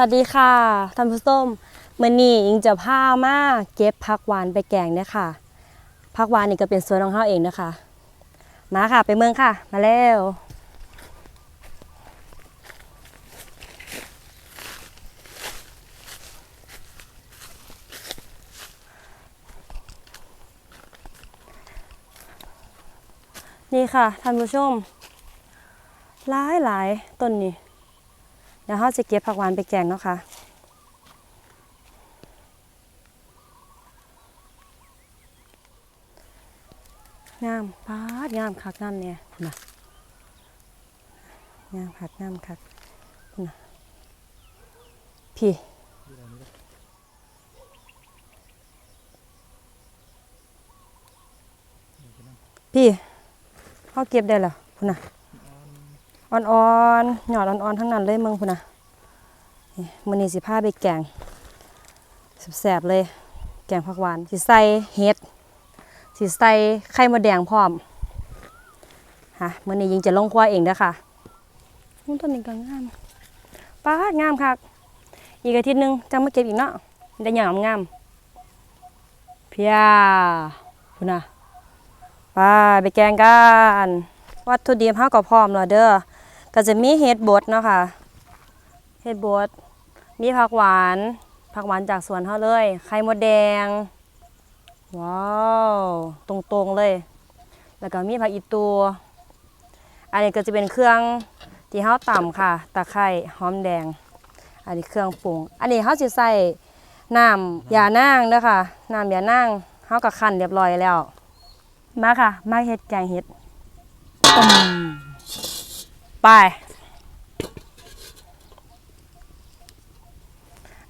วัสดีค่ะท่านผู้ชมมื่อนี้ยิงจะพามาเก็บผักหวานไปแกงเนี่ยค่ะผักหวานนี่ก็เป็นสวนของเฮาเองนะคะมาค่ะไปเมืองค่ะ มาแล้วนี่ค่ะท่านผู้ชมหลายหลายต้นนี่ เดี๋ยวเราจะเก็บผักหวานไปแกงเนาะค่ะงามปาดงามคักงามเนี่ยนะงามคักงามคักนะพี่พี่เขาเก็บได้เหรอพุ่นน่ะ อ่อนๆหยอดอ่อนๆทั้งนั้นเลยมึงพุ่นนะนี่มื้อนี้สิพาไปแกงแซ่บๆเลย แกงผักหวานสิใส่เห็ดสิใส่ไข่มดแดงพร้อมฮะมื้อนี้ยิงจะลงครัวเองเด้อค่ะอู้ต้นนี้ก็งามป้าดงามคักอีกอาทิตย์หนึงจังมาเก็บอีกเนาะได้หยามงามเพียพุ่นน่ะไปไปแกงกัน วัตถุดิบเฮาก็พร้อมแล้วเด้อ ก็จะมีเห็ดบดเนาะค่ะเห็ดบดมีผักหวานผักหวานจากสวนเฮาเลย ไข่มดแดง ว้าวตรงๆเลย แล้วก็มีผักอีตูอันนี้ก็จะเป็นเครื่องที่เฮาต่ำค่ะตะไคร้หอมแดง อันนี้เครื่องปรุง อันนี้เฮาสิใส่น้ำยานางเด้อค่ะน้ำยานางเฮาก็คั่นเรียบร้อยแล้ว มาค่ะ มาเฮ็ดแกงเห็ด ไป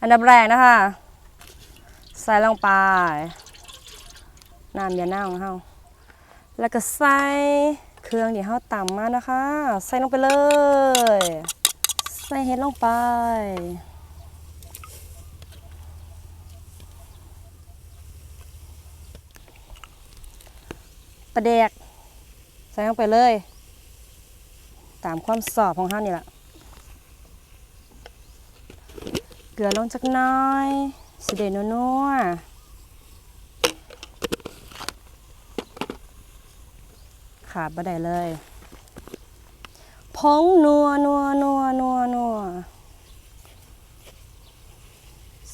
อันดับแรกนะคะ ใส่ลงไป น้ำยาหน้าของเราแล้วก็ใส่เครื่องที่เราต่ำมานะคะ ใส่ลงไปเลย ใส่เห็ดลงไปประเดกใส่ลงไปเลย ตามความสอบของเขานี่แหละเกลือลงจักน้อยสิเดนัวนัวขาดบ่ได้เลยผงนัวนัวนัวนัวนัว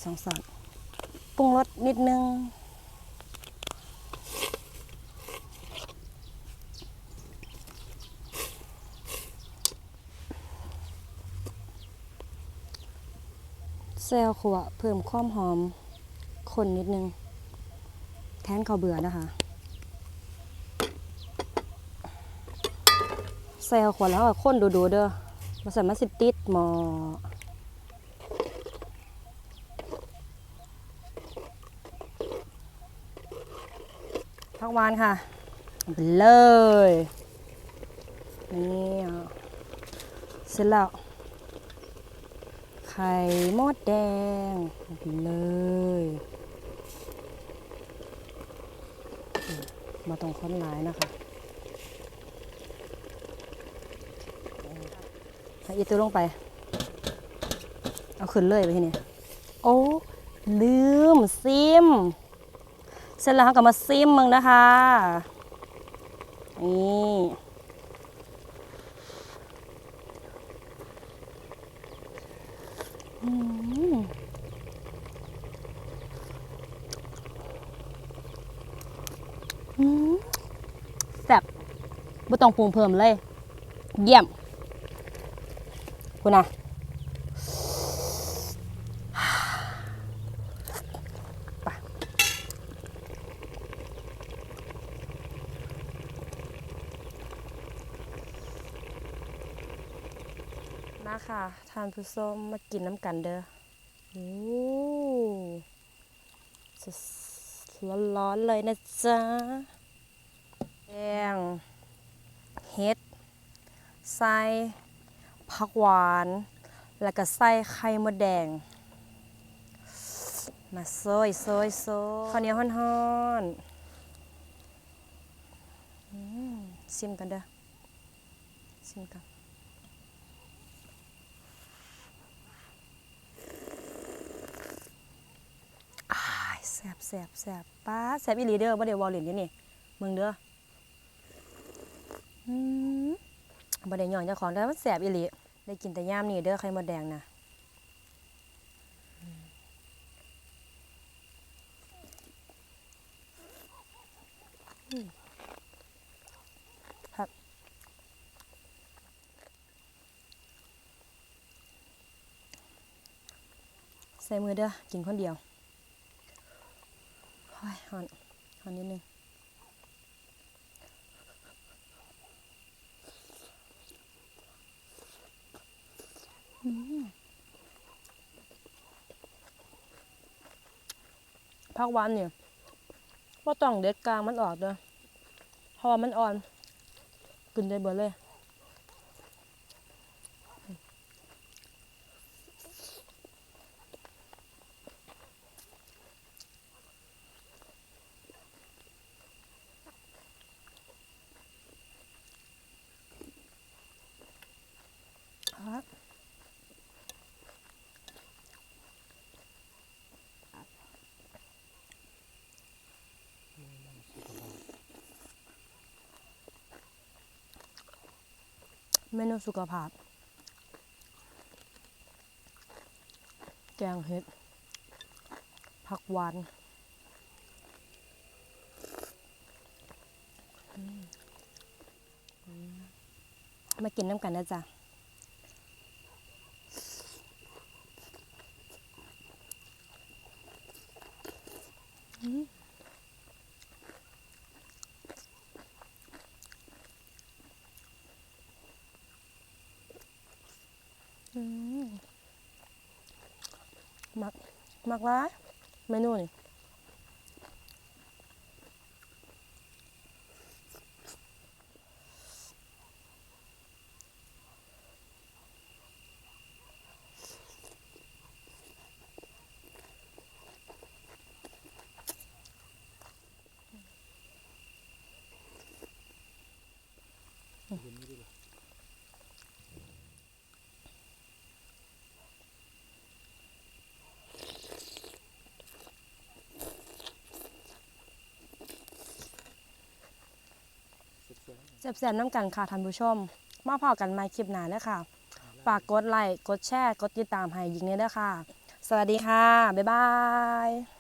สองสอดปรุงรสนิดนึง เซลขวเพิ่มความหอมคนนิดนึง แทนเขาวเบื่อนะคะเซลขวแล้วก็ข้นดูๆเด้อมาใส่มาสิติดหมอผักหวานค่ะเอาไปเลยนี่เสร็จแล้ว ไข่มดแดงเอาไปเลยมาตรงข้นหลายนะคะอีตัวลงไป เอาขึ้นเลยไปทีนี้โอ้ลืมซิม เสร็จแล้วก็มาซิมมึงนะคะ นี่ อืมอืม แซ่บบ่ต้องปรุงเพิ่มเลย เยี่ยม คุณนะ มาค่ะทานผู้ส้มมากินน้ำกันเด้อโอ้ร้อนๆเลยนะจ๊ะแกงเห็ดใส่ผักหวาน แล้วก็ใส่ไข่มดแดง มาโซยโซยโซยข้าวเหนียวฮ้อนๆอืมชิมกันเด้อชิมกัน แสบแสบแสบป้าดแสบอีหลีเด้อบ่ได้วอลเลนเด้นี่มึงเด้ออืมบ่ได้ย่อนเจ้าของแต่มันแสบอีหลีได้กินแต่ย่ามนี่เด้อไข่มดแดงนะอืมครับใส่มือเด้อกินคนเดียว โอ้ยหอน หอนนิดนึงพักวันเนี่ยว่าต้องเด็ดกลางมันออกเด้อเพราะว่ามันอ่อนกินได้เบื่อเลย ครับ เมนูสุขภาพ แกงเห็ด ผักหวานมอืมมากินน้ำกันนะจ๊ะ อืมมักมักร้ายเมนูนี่ แซ่บๆน้ำกันค่ะท่านผู้ชม มาพอกันใหม่คลิปหน้าเด้อค่ะฝากกดไลค์กดแชร์กดติดตามให้ยิงเนี่ยเด้อค่ะ สวัสดีค่ะ บ๊ายบาย